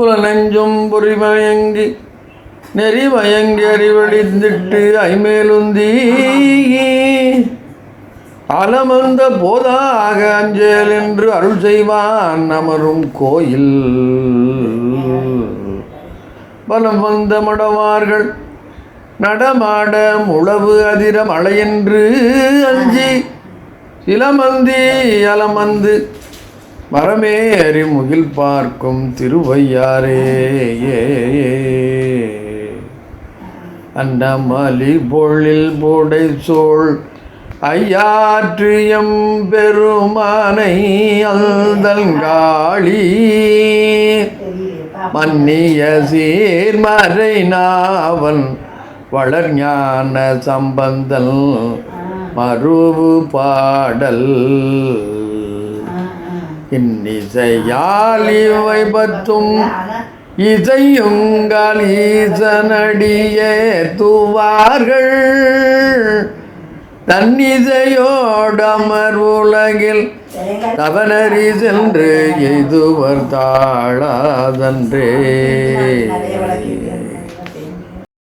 புலனெஞ்சும் பொறிமயங்கி நெறிமயங்கி அறிவழிந்திட்டு ஐமேலுந்தி. அலமந்த போதாக அஞ்சேல் என்று அருள் செய்வான் அமரும் கோயில். பலம் வந்த மடவார்கள் நடமாட முழவு அதிர மழையென்று அஞ்சி. சிலமந்தி அலமந்து மரமேறி முகில் பார்க்கும் திருவையாரே அன்னமலி பொழில் புடை சோழ் ஐயாற்றியம் பெருமானை அல்தங்காளி மன்னிய சீர்மறை நாவன் வளர்ஞான சம்பந்தல் மறுவு பாடல். இன்னிசையால் இவை பத்தும் இசையுங்கள் ஈசனடியே தூவார்கள் தன்னிசையோடமர் உலகில் தவனறி சென்று இதுவர் தாழாதன்றே.